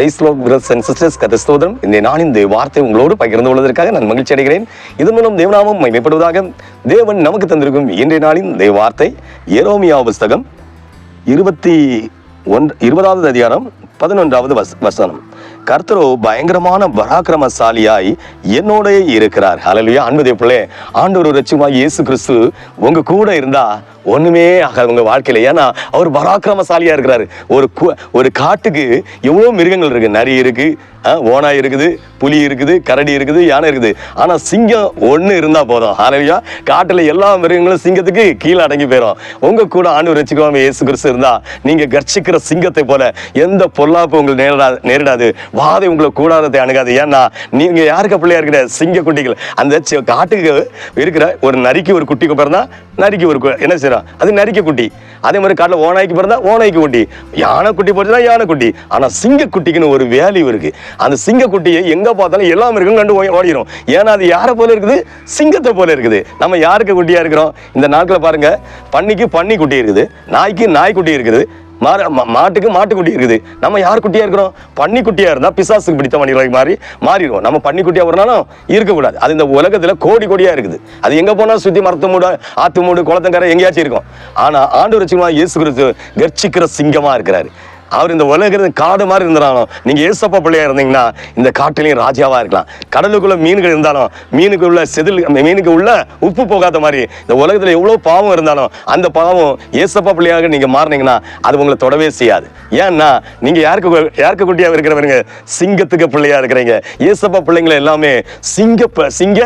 Price brothers and sisters கதஸ்தோதரம். இந்த நான் இந்த வார்த்தை உங்களோடு பகிர்ந்து கொள்வதற்காக நான் மகிழ்ச்சி அடைகிறேன். இதன் மூலம் தேவநாமம் மகிமைப்படுவதாக தேவன் நமக்கு தந்திருக்கும் இன்றைய நாளின் இந்த வார்த்தை. ஏரோமியா புஸ்தகம் இருபத்தி ஒன்று இருபதாவது அதிகாரம் பதினொன்றாவது வசனம். கர்த்தரோ பயங்கரமான பராக்கிரமசாலியாய் என்னோட இருக்கிறார். ஹலலியா அன்பதே பிள்ளை ஆண்டவர் ரட்சியமாக இயேசு கிறிஸ்து உங்க கூட இருந்தா ஒண்ணுமே ஆகாது உங்க வாழ்க்கையில. ஏன்னா அவர் பராக்கிரமசாலியா இருக்கிறாரு. ஒரு கு- ஒரு காட்டுக்கு எவ்வளவு மிருகங்கள் இருக்கு. நரி இருக்கு ஓனா இருக்குது புலி இருக்குது கரடி இருக்குது யானை இருக்குது. ஆனா சிங்கம் ஒண்ணு இருந்தா போதும். ஹalleluya காட்டுல எல்லா மிருகங்களும் சிங்கத்துக்கு கீழே அடங்கி போயிடும் உங்க கூட ஆண்டவர் ரட்சிக்காம இயேசு கிறிஸ்து இருந்தா நீங்க கர்ச்சிக்கிற சிங்கத்தை போல எந்த பொல்லாப்பு உங்களுக்கு நேரிடா நேரிடாது. வாதை உங்களை கூடாரத்தை அணுகாது ஏன்னா நீங்கள் யாருக்கு பிள்ளையா இருக்கிற சிங்க குட்டிகள்? அந்த காட்டுக்கு இருக்கிற ஒரு நரிக்கு ஒரு குட்டிக்கு பிறந்தா நரிக்கு ஒரு கு- என்ன செய்யறோம் அது நரிக்க குட்டி. அதே மாதிரி காட்டில் ஓனாய்க்கு பிறந்தா ஓனாய்க்கு குட்டி. யானை குட்டி போச்சுன்னா யானை குட்டி. ஆனால் சிங்க குட்டிக்குன்னு ஒரு வேல்யூ இருக்கு. அந்த சிங்க குட்டியை எங்கே பார்த்தாலும் எல்லாம் இருக்கும் கண்டு ஓடிடும் ஓடிரும். ஏன்னா அது யாரை போல இருக்குது? சிங்கத்தை போல இருக்குது. நம்ம யாருக்கு குட்டியாக இருக்கிறோம்? இந்த நாட்களை பாருங்கள் பன்னிக்கு பன்னி குட்டி இருக்குது. நாய்க்கு நாய்க்குட்டி இருக்குது. மாறு மா- மாட்டுக்கு மாட்டுக்குட்டி இருக்குது. நம்ம யார் குட்டியாக இருக்கிறோம்? பன்னிக்குட்டியாக இருந்தால் பிசாசுக்கு பிடித்த மனிதர்கள் மாதிரி மாறிடுவோம். நம்ம பன்னிக்குட்டியாக குட்டியா இருக்கக்கூடாது அது இந்த உலகத்தில் கோடி கோடியாக இருக்குது. அது எங்கே போனால் சுற்றி மரத்து மூடு ஆத்து மூடு குளத்தங்கரை எங்கேயாச்சும் இருக்கும். ஆனால் ஆண்டு ரசிகமா இயேசு கிறிஸ்து கர்ச்சிக்கிற சிங்கமாக இருக்கிறாரு. அவர் இந்த உலகிறது காடு மாதிரி இருந்தாலும் நீங்கள் ஏசப்பா பிள்ளையாக இருந்தீங்கன்னா இந்த காட்டிலையும் ராஜாவாக இருக்கலாம். கடலுக்குள்ள மீன்கள் இருந்தாலும் மீனுக்கு உள்ள செதில் மீனுக்கு உள்ள உப்பு போகாத மாதிரி இந்த உலகத்தில் எவ்வளோ பாவம் இருந்தாலும் அந்த பாவம் ஏசப்பா பிள்ளையாக நீங்கள் மாறினீங்கன்னா அது உங்களை தொடவே செய்யாது. ஏன்னா நீங்கள் யாருக்கு யாருக்கு குட்டியாக இருக்கிறவருங்க? சிங்கத்துக்கு பிள்ளையாக இருக்கிறீங்க. ஏசப்பா பிள்ளைங்களை எல்லாமே சிங்க சிங்க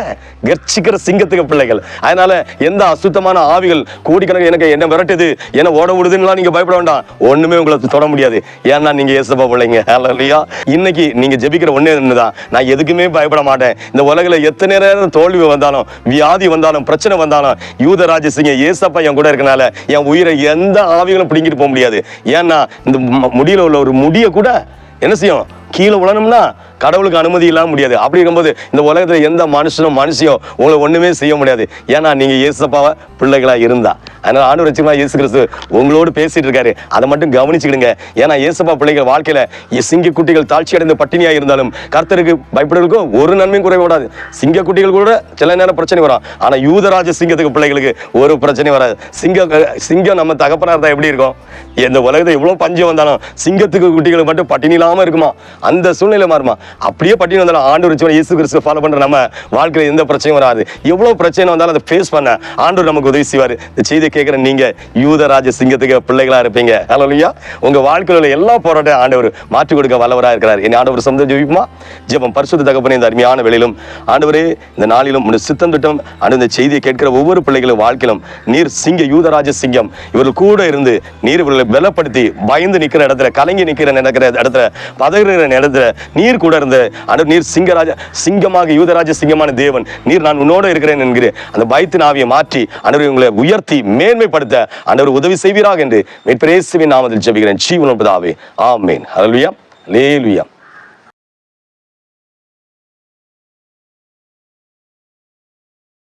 கர்ச்சிக்கிற சிங்கத்துக்கு பிள்ளைகள். அதனால எந்த அசுத்தமான ஆவிகள் கோடிக்கணக்கு எனக்கு என்ன விரட்டுது என்ன ஓட விடுதுன்னா நீங்கள் பயப்பட வேண்டாம். ஒன்றுமே உங்களை தொட முடியாது. ஏன்னா நீங்க ஏசப்பா பிள்ளைங்க. இல்லையா இன்னைக்கு நீங்க ஜெபிக்கிற ஒன்னே ஒண்ணுதான். நான் எதுக்குமே பயப்பட மாட்டேன். இந்த உலகில் எத்தனை நேரம் தோல்வி வந்தாலும் வியாதி வந்தாலும் பிரச்சனை வந்தாலும் யூத ராஜசிங்க ஏசப்பா என் கூட இருக்கனால என் உயிரை எந்த ஆவிகளும் பிடிங்கிட்டு போக முடியாது. ஏன்னா இந்த ம- முடியில உள்ள ஒரு முடிய கூட என்ன செய்யும்? கீழே உழணும்னா கடவுளுக்கு அனுமதி இல்லாம முடியாது. அப்படி இருக்கும்போது இந்த உலகத்தில் எந்த மனுஷனும் மனுஷியும் உங்களை ஒன்றுமே செய்ய முடியாது. ஏன்னா நீங்கள் இயேசப்பாவை பிள்ளைகளாக இருந்தா. அதனால் ஆண்டு ரட்சமா இயேசு கிறிஸ்து உங்களோடு பேசிட்டு இருக்காரு. அதை மட்டும் கவனிச்சுக்கிடுங்க. ஏன்னா இயேசப்பா பிள்ளைகள் வாழ்க்கையில் சிங்க குட்டிகள் தாழ்ச்சி அடைந்த பட்டினியாக இருந்தாலும் கர்த்தருக்கு பயப்படுறதுக்கும் ஒரு நன்மையும் குறைவிடாது கூடாது. சிங்க குட்டிகள் கூட சில நேரம் பிரச்சனை வரும். ஆனால் யூதராஜ சிங்கத்துக்கு பிள்ளைகளுக்கு ஒரு பிரச்சனையும் வராது. சிங்க சிங்கம் நம்ம தகப்பனா இருந்தால் எப்படி இருக்கும்? இந்த உலகத்தில் எவ்வளோ பஞ்சம் வந்தாலும் சிங்கத்துக்கு குட்டிகளுக்கு மட்டும் பட்டினி இல்லாமல் இருக்குமா? அந்த சூழ்நிலை மாறுமா? அப்படியே பட்டினி வந்தாலும் ஆண்டு ரிச்சுவல் இயேசு கிறிஸ்து ஃபாலோ பண்ணுற நம்ம வாழ்க்கையில் எந்த பிரச்சனையும் வராது. எவ்வளோ பிரச்சனை வந்தாலும் அதை ஃபேஸ் பண்ண ஆண்டு நமக்கு உதவி செய்வார். இந்த செய்தியை கேட்குற நீங்கள் யூதராஜ சிங்கத்துக்கு பிள்ளைகளாக இருப்பீங்க. ஹலோ இல்லையா உங்கள் வாழ்க்கையில் உள்ள எல்லா போராட்டம் ஆண்டவர் மாற்றி கொடுக்க வல்லவராக இருக்கிறார். என் ஆண்டவர் சொந்த ஜெபிக்குமா ஜெபம் பரிசுத்த தகப்பனே இந்த அருமையான வேலையிலும் ஆண்டவரே இந்த நாளிலும் உடைய சித்தம் திட்டம் ஆண்டு இந்த செய்தியை கேட்கிற ஒவ்வொரு பிள்ளைகளும் வாழ்க்கையிலும் நீர் சிங்க யூதராஜ சிங்கம் இவர்கள் கூட இருந்து நீர் இவர்களை பலப்படுத்தி பயந்து நிற்கிற இடத்துல கலங்கி நிற்கிற நடக்கிற இடத்துல பதகிற இடத்துல நீர் கூட இருந்த ஆண்டு நீர் சிங்கராஜ சிங்கமாக யூதராஜ சிங்கமான தேவன் நீர் நான் உன்னோட இருக்கிறேன் என்கிற அந்த பயத்தின் ஆவியை மாற்றி ஆண்டவர் உங்களை உயர்த்தி மேன்மைப்படுத்த ஆண்டவர் உதவி செய்வீராக என்று மீட்பரேசுவின் நாமத்தில் ஜெபிக்கிறேன். ஜீவன் பிதாவே. ஆமேன். ஹalleluya. லேலுயா